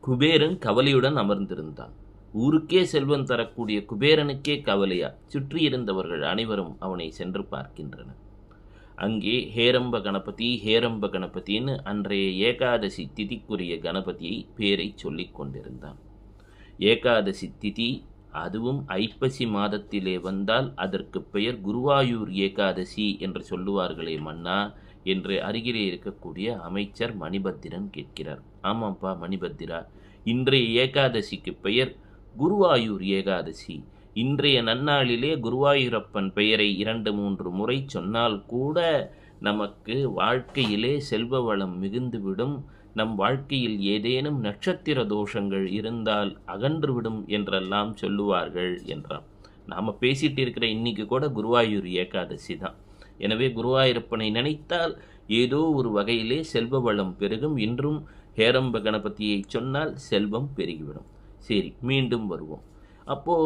குபேரன் கவலையுடன் அமர்ந்திருந்தான். ஊருக்கே செல்வம் தரக்கூடிய குபேரனுக்கே கவலையா? சுற்றியிருந்தவர்கள் அனைவரும் அவனை சென்று பார்க்கின்றனர். அங்கே ஹேரம்ப கணபதி ஹேரம்ப கணபதின்னு அன்றைய ஏகாதசி திதிக்குரிய கணபதியை பேரை சொல்லிக் கொண்டிருந்தான். ஏகாதசி திதி அதுவும் ஐப்பசி மாதத்திலே வந்தால் அதற்கு பெயர் குருவாயூர் ஏகாதசி என்று சொல்லுவார்களே மன்னா. என்று அருகிலே இருக்கக்கூடிய அமைச்சர் மணிபத்திரன் கேட்கிறார். ஆமாப்பா மணிபத்திரா. இன்றைய ஏகாதசிக்கு பெயர் குருவாயூர் ஏகாதசி. இன்றைய நன்னாளிலே குருவாயூரப்பன் பெயரை இரண்டு மூன்று முறை சொன்னால் கூட நமக்கு வாழ்க்கையிலே செல்வ வளம் மிகுந்துவிடும். நம் வாழ்க்கையில் ஏதேனும் நட்சத்திர தோஷங்கள் இருந்தால் அகன்றுவிடும் என்றெல்லாம் சொல்லுவார்கள் என்றான். நாம் பேசிட்டு இருக்கிற இன்னைக்கு கூட குருவாயூர் ஏகாதசி தான். எனவே குருவாயூரப்பனை நினைத்தால் ஏதோ ஒரு வகையிலே செல்வ வளம் பெருகும். இன்றும் ஹேரம்ப கணபதியை சொன்னால் செல்வம் பெருகிவிடும். சரி மீண்டும் வருவோம். அப்போ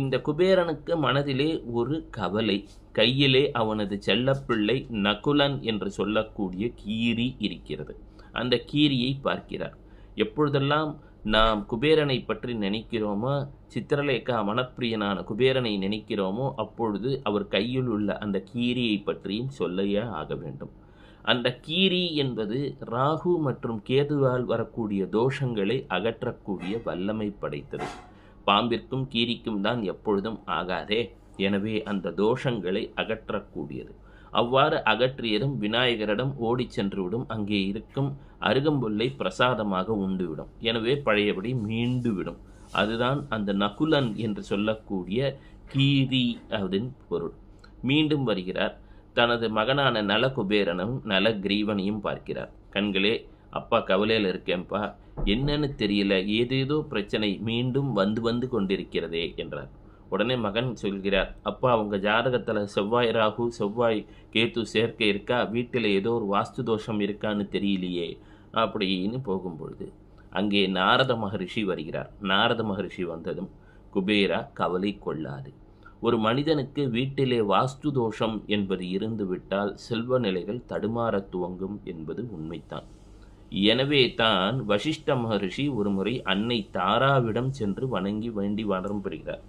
இந்த குபேரனுக்கு மனதிலே ஒரு கவலை. கையிலே அவனது செல்லப்பிள்ளை நகுலன் என்று சொல்லக்கூடிய கீரி இருக்கிறது. அந்த கீரியை பார்க்கிறார். எப்பொழுதெல்லாம் நாம் குபேரனை பற்றி நினைக்கிறோமோ? சித்திரலேகா மனப்பிரியனான குபேரனை நினைக்கிறோமோ? அப்பொழுது அவர் கையில் உள்ள அந்த கீரியை பற்றியும் சொல்லையே ஆக வேண்டும். அந்த கீரி என்பது ராகு மற்றும் கேதுவால் வரக்கூடிய தோஷங்களை அகற்றக்கூடிய வல்லமை படைத்தது. பாம்பிற்கும் கீரிக்கும் தான் எப்பொழுதும் ஆகாதே. எனவே அந்த தோஷங்களை அகற்றக்கூடியது. அவ்வாறு அகற்றியதும் விநாயகரிடம் ஓடிச் சென்றுவிடும். அங்கே இருக்கும் அருகம்புல்லை பிரசாதமாக உண்டுவிடும். எனவே பழையபடி மீண்டுவிடும். அதுதான் அந்த நகுலன் என்று சொல்லக்கூடிய கீரி அதன் பொருள். மீண்டும் வருகிறார். தனது மகனான நலகுபேரனும் நலகிரீவனையும் பார்க்கிறார். கண்களே அப்பா கவலையில் இருக்கேன்ப்பா. என்னன்னு தெரியல. ஏதேதோ பிரச்சனை மீண்டும் வந்து வந்து கொண்டிருக்கிறதே என்றார். உடனே மகன் சொல்கிறார் அப்பா அவங்க ஜாதகத்தில் செவ்வாய் ராகு செவ்வாய் கேத்து சேர்க்கை இருக்கா? வீட்டில் ஏதோ ஒரு வாஸ்து தோஷம் இருக்கான்னு தெரியலையே. அப்படின்னு போகும்பொழுது அங்கே நாரத மகரிஷி வருகிறார். நாரத மகரிஷி வந்ததும் குபேரா கவலை கொள்ளாது. ஒரு மனிதனுக்கு வீட்டிலே வாஸ்து தோஷம் என்பது இருந்துவிட்டால் செல்வ நிலைகள் தடுமாற துவங்கும் என்பது உண்மைத்தான் எனவே தான் வசிஷ்ட மகரிஷி ஒருமுறை அன்னை தாராவிடம் சென்று வணங்கி வேண்டி வரம் பெறுகிறார்.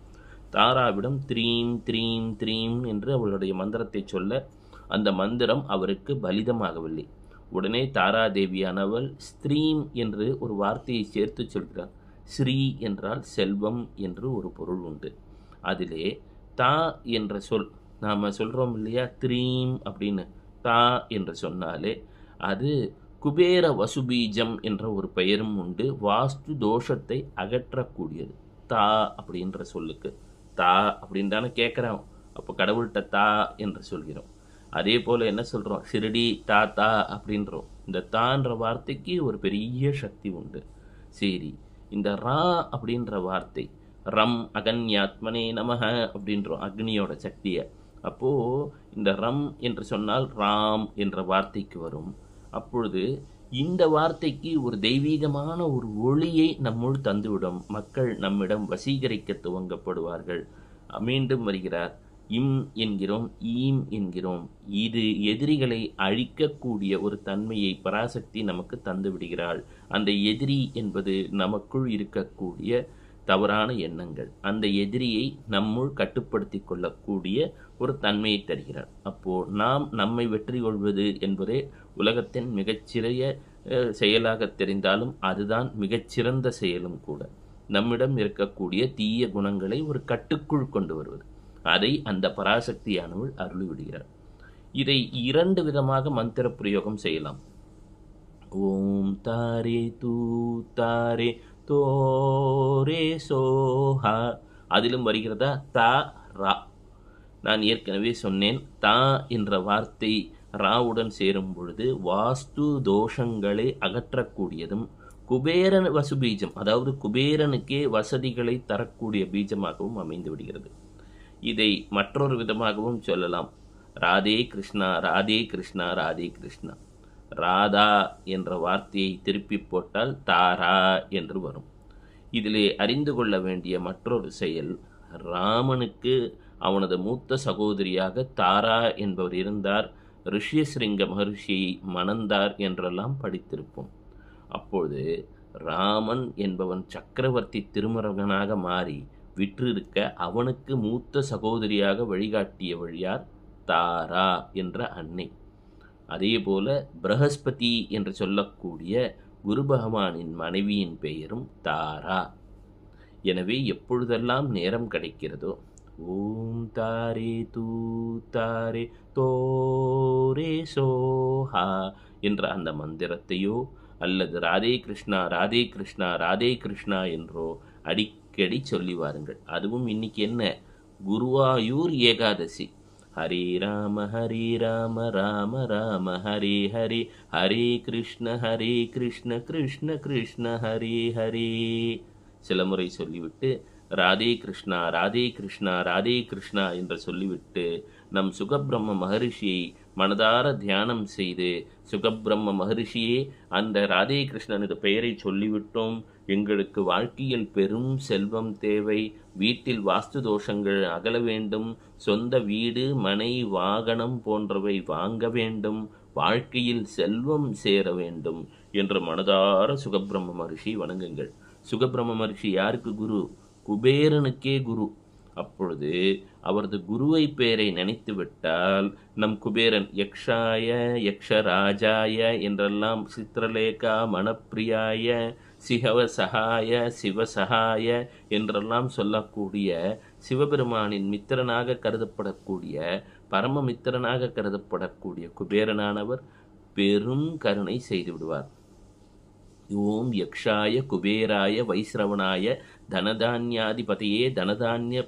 தாராவிடம் த்ரீம் த்ரீம் த்ரீம் என்று அவளுடைய மந்திரத்தை சொல்ல அந்த மந்திரம் அவருக்கு பலிதமாகவில்லை. உடனே தாராதேவியானவள் ஸ்திரீம் என்று ஒரு வார்த்தையை சேர்த்து சொல்கிறார் ஸ்ரீ என்றால் செல்வம் என்று ஒரு பொருள் உண்டு. அதிலே தா என்ற சொல் நாம் சொல்கிறோம் இல்லையா? த்ரீம் அப்படின்னு தா என்று சொன்னாலே அது குபேர வசுபீஜம் என்ற ஒரு பெயரும் உண்டு. வாஸ்து தோஷத்தை அகற்றக்கூடியது. தா அப்படின்ற சொல்லுக்கு. தா அப்படின்னு தானே கேட்குறோம் அப்போ கடவுள்கிட்ட தா என்று சொல்கிறோம். அதே போல் என்ன சொல்கிறோம் சிறுடி தா தா அப்படின்றோம். இந்த தான்ற வார்த்தைக்கு ஒரு பெரிய சக்தி உண்டு. சரி இந்த ரா அப்படின்ற வார்த்தை ரம் அகன்யாத்மனே நமக அப்படின்றோம் அக்னியோட சக்தியை. அப்போது இந்த ரம் என்று சொன்னால் ராம் என்ற வார்த்தைக்கு வரும். அப்பொழுது இந்த வார்த்தைக்கு ஒரு தெய்வீகமான ஒரு ஒளியை நம்முள் தந்துவிடும். மக்கள் நம்மிடம் வசீகரிக்க துவங்கப்படுவார்கள். மீண்டும் வருகிறார். இம் என்கிறோம் ஈம் என்கிறோம். இது எதிரிகளை அழிக்கக்கூடிய ஒரு தன்மையை பராசக்தி நமக்கு தந்துவிடுகிறாள் அந்த எதிரி என்பது நமக்குள் இருக்கக்கூடிய தவறான எண்ணங்கள். அந்த எதிரியை நம்முள் கட்டுப்படுத்தி கொள்ளக்கூடிய ஒரு தன்மையை தருகிறார். அப்போ நாம் நம்மை வெற்றி கொள்வது என்பதே உலகத்தின் மிகச்சிறிய அஹ், செயலாக தெரிந்தாலும் அதுதான் மிகச்சிறந்த செயலும் கூட. நம்மிடம் இருக்கக்கூடிய தீய குணங்களை ஒரு கட்டுக்குள் கொண்டு வருவது. அதை அந்த பராசக்தியானவள் அருளிவிடுகிறார் இதை இரண்டு விதமாக மந்திர பிரயோகம் செய்யலாம். ஓம் தாரே தூ தாரே தோரே சோஹா அதிலும் வருகிறதா? தா ரா. நான் ஏற்கனவே சொன்னேன் தா என்ற வார்த்தை ராவுடன் சேரும் பொழுது வாஸ்து தோஷங்களை அகற்றக்கூடியதும் குபேரன் வசு பீஜம் அதாவது குபேரனுக்கே வசதிகளை தரக்கூடிய பீஜமாகவும் அமைந்து விடுகிறது. இதை மற்றொரு விதமாகவும் சொல்லலாம். ராதே கிருஷ்ணா ராதே கிருஷ்ணா ராதே கிருஷ்ணா. ராதா என்ற வார்த்தையை திருப்பி போட்டால் தாரா என்று வரும். இதிலே அறிந்து கொள்ள வேண்டிய மற்றொரு செயல் ராமனுக்கு அவனது மூத்த சகோதரியாக தாரா என்பவர் இருந்தார். ரிஷியசிருங்க மகர்ஷியை மணந்தார் என்றெல்லாம் படித்திருப்போம். அப்பொழுது ராமன் என்பவன் சக்கரவர்த்தி திருமரகனாக மாறி விற்றிருக்க அவனுக்கு மூத்த சகோதரியாக வழிகாட்டிய வழியார் தாரா என்ற அன்னை. அதேபோல பிரகஸ்பதி என்று சொல்லக்கூடிய குரு பகவானின் மனைவியின் பெயரும் தாரா. எனவே எப்பொழுதெல்லாம் நேரம் கிடைக்கிறதோ ஓம் தாரே தூ தாரே தோரே சோஹா என்ற அந்த மந்திரத்தையோ அல்லது ராதே கிருஷ்ணா ராதே கிருஷ்ணா ராதே கிருஷ்ணா என்றோ அடிக்கடி சொல்லி வாருங்கள். அதுவும் இன்னைக்கு என்ன? குருவாயூர் ஏகாதசி. ஹரே ராம ஹரே ராம ராம ராம ஹரே ஹரே. ஹரே கிருஷ்ண ஹரே கிருஷ்ண கிருஷ்ண கிருஷ்ண ஹரே ஹரே. சில முறை சொல்லிவிட்டு ராதே கிருஷ்ணா ராதே கிருஷ்ணா ராதே கிருஷ்ணா என்று சொல்லிவிட்டு நம் சுகபிரம்ம மகரிஷியை மனதார தியானம் செய்து சுகபிரம்ம மகரிஷியே அந்த ராதே கிருஷ்ணனது பெயரை சொல்லிவிட்டோம். எங்களுக்கு வாழ்க்கையில் பெரும் செல்வம் தேவை. வீட்டில் வாஸ்து தோஷங்கள் அகல வேண்டும். சொந்த வீடு மனை வாகனம் போன்றவை வாங்க வேண்டும். வாழ்க்கையில் செல்வம் சேர வேண்டும் என்று மனதார சுகபிரம்ம மகரிஷி வணங்குங்கள். சுகபிரம்ம மகரிஷி யாருக்கு குரு? குபேரனுக்கே குரு. அப்பொழுது அவரது குருவை பெயரை நினைத்து விட்டால் நம் குபேரன் யக்ஷாய யக்ஷராஜாய என்றெல்லாம் சித்திரலேகா மணப்பிரியாய சிவசகாய சிவசகாய என்றெல்லாம் சொல்லக்கூடிய சிவபெருமானின் மித்திரனாக கருதப்படக்கூடிய பரம மித்திரனாக கருதப்படக்கூடிய குபேரனானவர் பெரும் கருணை செய்து விடுவார். ஓம் யக்ஷாய குபேராய வைஸ்ரவணாய தனதான்யாதிபதியே தனதான்ய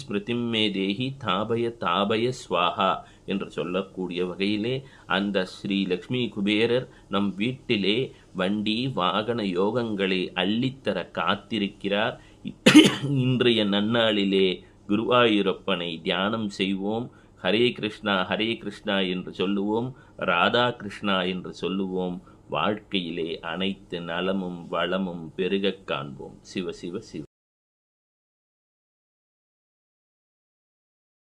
ஸ்மிருதிம் மே தேகி தாபய தாபய ஸ்வாஹா என்று சொல்லக்கூடிய வகையிலே அந்த ஸ்ரீ லக்ஷ்மி குபேரர் நம் வீட்டிலே வண்டி வாகன யோகங்களை அள்ளித்தர காத்திருக்கிறார். இன்றைய நன்னாளிலே குருவாயூரப்பனை தியானம் செய்வோம். ஹரே கிருஷ்ணா ஹரே கிருஷ்ணா என்று சொல்லுவோம். ராதா கிருஷ்ணா என்று சொல்லுவோம். வாழ்க்கையிலே அனைத்து நலமும் வளமும் பெருகக் காண்போம். சிவ சிவ சிவ.